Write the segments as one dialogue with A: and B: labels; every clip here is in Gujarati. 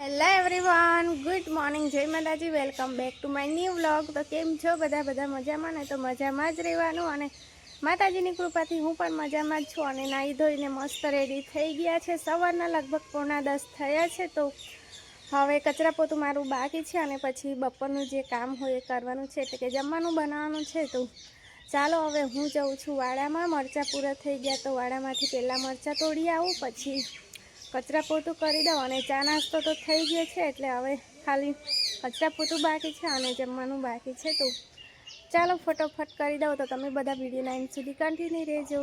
A: હેલો એવરીવન ગુડ મોર્નિંગ જય માતાજી welcome back to my new vlog તો કેમ છો? બધા બધા મજામાં ને? તો મજામાં જ રહેવાનું અને માતાજીની કૃપાથી હું પણ મજામાં જ છું અને નાહી ધોઈને મસ્ત રેડી થઈ ગયા છે. સવારના લગભગ પોણા દસ થયા છે, તો હવે કચરા પોતું મારું બાકી છે અને પછી બપોરનું જે કામ હોય એ કરવાનું છે, એટલે કે જમવાનું બનાવવાનું છે. તો ચાલો હવે હું જઉં છું વાડામાં. મરચાં પૂરા થઈ ગયા, તો વાડામાંથી પહેલાં મરચાં તોડી આવું, પછી કચરા પોતું કરી દઉં અને ચા નાસ્તો તો થઈ ગયો છે એટલે હવે ખાલી કચરા પોતું બાકી છે અને જમવાનું બાકી છે તો ચાલો ફટોફટ કરી દઉં તો તમે બધા વીડિયો લાઈન સુધી કન્ટિન્યુ રહેજો.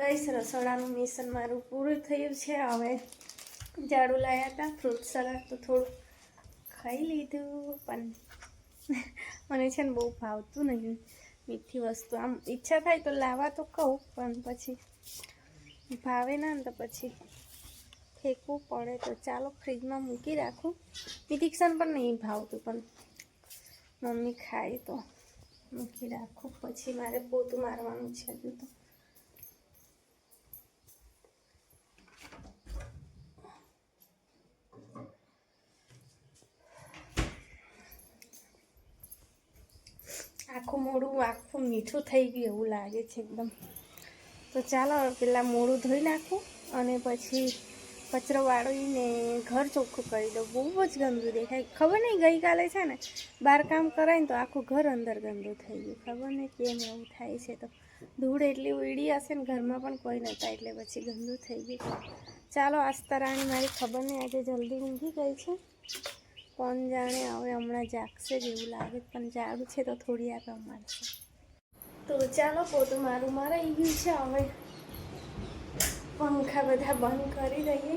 A: ગઈશ રસોડાનું મિશન મારું પૂરું થયું છે. હવે ઝાડુ લાવ્યા હતા ફ્રૂટ સલાડ તો થોડું ખાઈ લીધું, પણ મને છે ને બહુ ભાવતું નહીં. મીઠી વસ્તુ આમ ઈચ્છા થાય તો લાવવા તો કહું, પણ પછી ભાવે ના ને તો પછી ફેંકવું પડે. તો ચાલો ફ્રીજમાં મૂકી રાખું. નિરીક્ષણ પણ નહીં ભાવતું, પણ મમ્મી ખાય તો મૂકી રાખું. પછી મારે પોતું મારવાનું છે તો. આખું મોડું આખું મીઠું થઈ ગયું એવું લાગે છે એકદમ. તો ચાલો પેલા મોડું ધોઈ નાખું અને પછી કચરો વાળીને ઘર ચોખ્ખું કરી દઉં. બહુ જ ગંદુ દેખાય. ખબર નહીં, ગઈકાલે છે ને બહાર કામ કરાય ને તો આખું ઘર અંદર ગંદુ થઈ ગયું. ખબર નહીં કેમ એવું થાય છે તો. ધૂળ એટલી ઉડી હશે ને ઘરમાં પણ કોઈ નહોતા એટલે પછી ગંદુ થઈ ગયું. ચાલો આસ્તરાણી મારી ખબર નહીં, આજે જલ્દી ઊંઘી ગઈ છે. કોણ જાણે હવે હમણાં જાગશે જ એવું લાગે પણ જાડું છે તો થોડી આગળ મારશે તો ચાલો પોતું મારું મરાઈ ગયું છે હવે. પંખા બધા બંધ કરી દઈએ.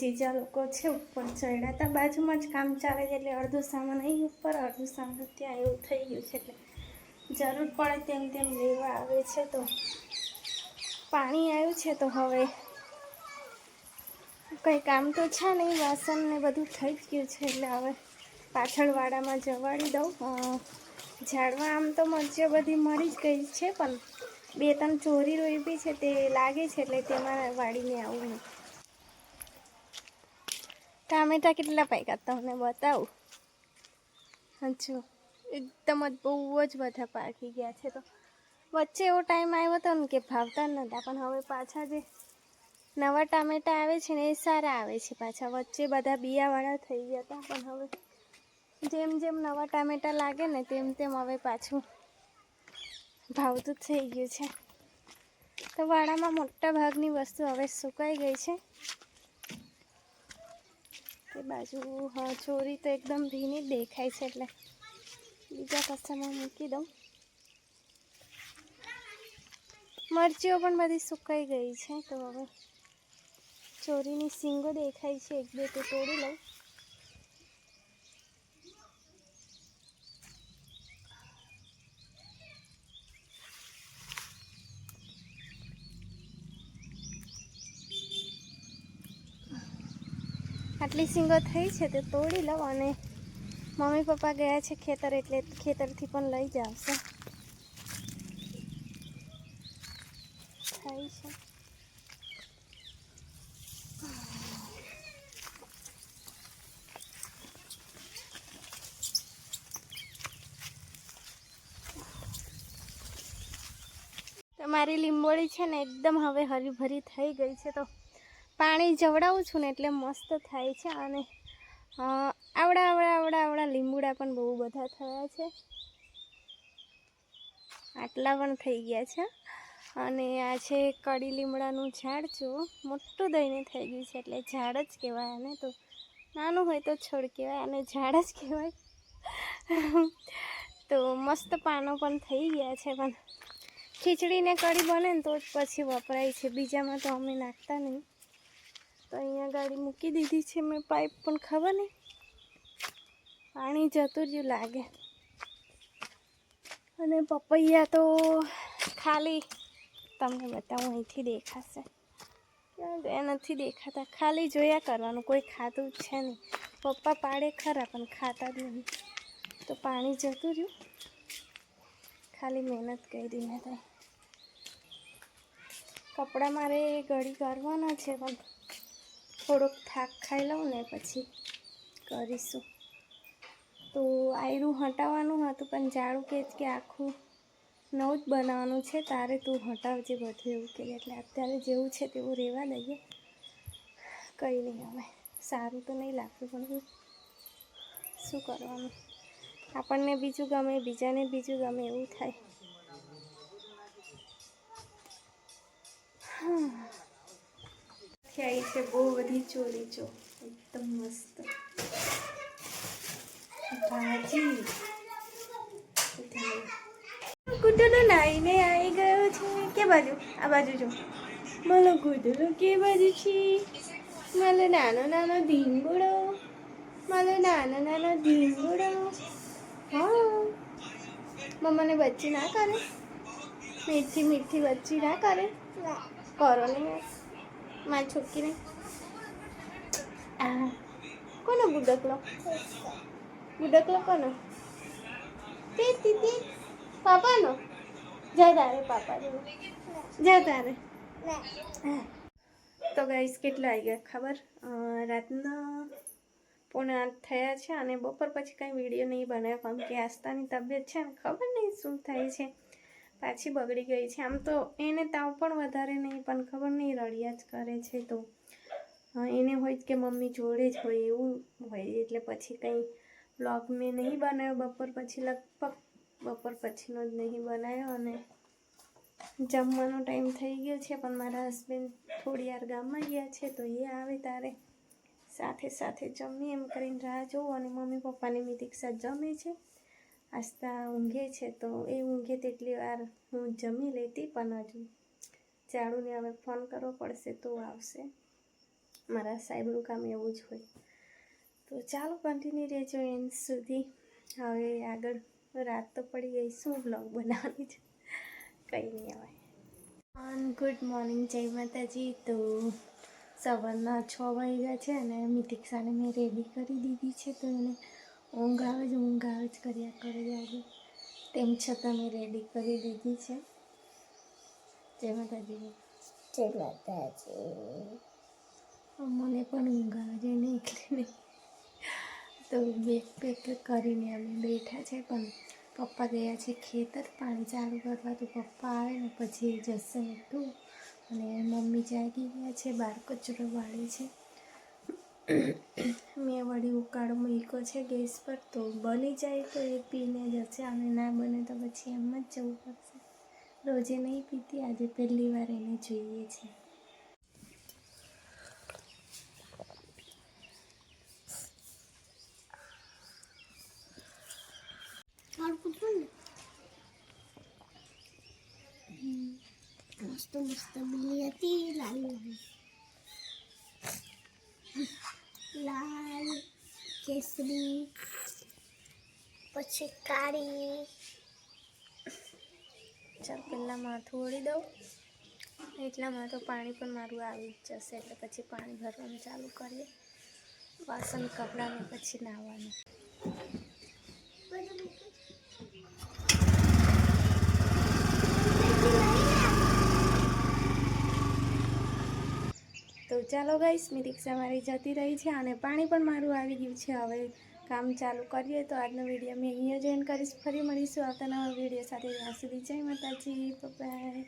A: જીજા લોકો છે ઉપર ચડ્યા હતા, બાજુમાં જ કામ ચાલે છે એટલે અડધો સામાન અહીં ઉપર, અડધો સામાન ત્યાં, એવું થઈ ગયું છે એટલે જરૂર પડે તેમ તેમ લેવા આવે છે તો પાણી આવ્યું છે તો હવે કંઈ કામ તો છે નહીં, વાસણ ને બધું થઈ જ ગયું છે એટલે હવે પાછળ વાડામાં જવાડી દઉં. ઝાડવા આમ તો મરચીઓ બધી મરી જ ગઈ છે, પણ બે ત્રણ ચોરી રોપી છે તે લાગે છે એટલે તેમાં વાળીને આવું નહીં. ટામેટા કેટલા પાક્યા? તમને બતાવું? હજુ એકદમ જ બહુ જ બધા પાકી ગયા છે તો. વચ્ચે એવો ટાઈમ આવ્યો હતો ને કે ભાવતા નહોતા પણ હવે પાછા જે નવા ટામેટા આવે છે ને એ સારા આવે છે પાછા. વચ્ચે બધા બિયાવાળા થઈ ગયા હતા, પણ હવે જેમ જેમ નવા ટામેટા લાગે ને તેમ તેમ હવે પાછું ભાવતું થઈ ગયું છે. તો વાડામાં મોટા ભાગની વસ્તુ હવે સુકાઈ ગઈ છે. તે બાજુ, હા, ચોરી તો એકદમ ભીની દેખાય છે એટલે બીજા કસામાં મૂકી દઉં. મરચીઓ પણ બધી સુકાઈ ગઈ છે, તો હવે ચોરીની સિંગો દેખાય છે, એક બે તો તોડી લઉં. આટલી સિંગો થઈ છે તે તોડી લઉં અને મમ્મી પપ્પા ગયા છે ખેતર એટલે ખેતરથી પણ લઈ જાવશે થઈ છે. તમારી લીંબોળી છે ને એકદમ હવે હરીભરી થઈ ગઈ છે તો પાણી જવડાવું છું ને એટલે મસ્ત થાય છે અને આવડા આવડા આવડા આવડા લીંબુડા પણ બહુ બધા થયા છે. આટલા પણ થઈ ગયા છે. અને આ છે કડી લીમડાનું ઝાડ, જો, મોટું દઈને થઈ ગયું છે એટલે ઝાડ જ કહેવાય આને તો. નાનું હોય તો છોડ કહેવાય, અને ઝાડ જ કહેવાય. તો મસ્ત પાનો પણ થઈ ગયા છે, પણ ખીચડીને કઢી બને ને તો જ પછી વપરાય છે. બીજામાં તો અમે નાખતા નહીં. તો અહીંયા ગાડી મૂકી દીધી છે મેં પાઇપ, પણ ખબર નહીં. પાણી જતું રહ્યું લાગે. અને પપૈયા તો ખાલી. તમને બતાવું, અહીંથી દેખાશે. એ નથી દેખાતા. ખાલી જોયા કરવાનું, કોઈ ખાતું છે નહીં. પપ્પા પાડે ખરા, પણ ખાતા જ નહીં. તો પાણી જતું રહ્યું. ખાલી મહેનત કરી મેં તો. કપડાં મારે ઘડી કરવાના છે, પણ થોડોક થાક ખાઈ લઉં ને પછી કરીશું. તો આયરું હટાવવાનું હતું પણ જાડું કે કે આખું નવું જ બનાવવાનું છે, તારે તું હટાવજે બધું એવું કે એટલે અત્યારે જેવું છે તેવું રહેવા દઈએ. કંઈ નહીં હવે, સારું તો નહીં લાગતું પણ શું કરવાનું? આપણને બીજું ગમે, બીજાને બીજું ગમે એવું થાય. છે, બહુ બધી ચોલી ચો એકદમ મસ્ત. ભાજી. ગુડલો નાઈને આવી ગયો છે. કે બાજુ? આ બાજુ જો. બોલો ગુડલો કે બાજુ છે? મારો નાનો નાનો ધીંગુડો મારો નાનો નાનો ધીંગુડો હા. મમ્માને બચ્ચી ના કરે? મીઠી મીઠી બચ્ચી ના કરે? કરો નહીં મારી છોકરીને. કોનો ગુડકલો ગુડકલો કોનો? તે દીદી પાપાનો? જા તારે, પાપા જેવો તારે. તો ગાઈસ કેટલા આવી ગયા ખબર? રાતના પોણા આઠ થયા છે અને બપોર પછી કાંઈ વીડિયો નહીં બનાવ્યો કેમ કે આસ્તાની તબિયત છે ને ખબર નહીં શું થાય છે. પાછી બગડી ગઈ છે. આમ તો એને તાવ પણ વધારે નહીં, પણ ખબર નહીં રડ્યા જ કરે છે તો. એને હોય કે મમ્મી જોડે જ હોય, એવું હોય. એટલે પછી કંઈ બ્લોગ મેં નહીં બનાવ્યો બપોર પછી લગભગ બપોર પછીનો જ નહીં બનાવ્યો અને જમવાનો ટાઈમ થઈ ગયો છે, પણ મારા હસબન્ડ થોડી વાર ગામમાં ગયા છે તો એ આવે તારે સાથે સાથે જમી એમ કરીને રાહ જોઉં અને મમ્મી પપ્પાની મિતિક્ષા જમે છે. આસ્તા ઊંઘે છે તો એ ઊંઘે તેટલી વાર હું જમી લેતી પણ હજુ. જાડુને હવે ફોન કરવો પડશે તો આવશે. મારા સાહેબનું કામ એવું જ હોય. તો ચાલો કન્ટિન્યુ રહેજો એન્ડ સુધી. હવે આગળ રાત તો પડી ગઈ, શું બ્લોગ બનાવવાની છે? કંઈ નહીં હવે. ગુડ મોર્નિંગ જય માતાજી. તો સવારના છ વાગ્યા છે અને મિતિક્ષાને મેં રેડી કરી દીધી છે તો એને ઊંઘ આવે જ ઊંઘ આવે જ કર્યા કરે આજે. તેમ છતાં મેં રેડી કરી દીધી છે. જય માતાજી.
B: જય માતાજી.
A: મને પણ ઊંઘ આવે છે એને એકલીને. તો બેગ પેક કરીને અમે બેઠા છે પણ પપ્પા ગયા છે ખેતર. પાણી ચાલુ કરવા તો પપ્પા આવે ને પછી જશે તું. અને મમ્મી જાગી ગયા છે બહાર કચરો વાળે છે. મેં વળી ઉકાળો મૂક્યો છે ગેસ પર, તો બની જાય તો એ પીને જશે. અને ના બને તો પછી એમ જ જવું પડશે. રોજે નહીં પીતી, આજે પહેલી વાર એને જોઈએ છે.
B: મસ્ત મસ્ત બિલી હતી લાલ. લાલ, કેસરી, પછી કાળી.
A: ચાલ પહેલાં માથું ઓળી દઉં. એટલામાં તો પાણી પણ મારું આવી જ જશે, એટલે પછી પાણી ભરવાનું ચાલુ કરીએ. વાસણ કપડાને પછી નાહવાનું ચાલો ગાઈશ મેં રિક્ષા મારી જતી રહી છે અને પાણી પણ મારું આવી ગયું છે. હવે કામ ચાલુ કરીએ તો આજનો વીડિયો મેં અહીંયા જોઈન કરીશ. ફરી મળીશું આવતા નવા વીડિયો સાથે. ત્યાં સુધી જય માતાજી બાય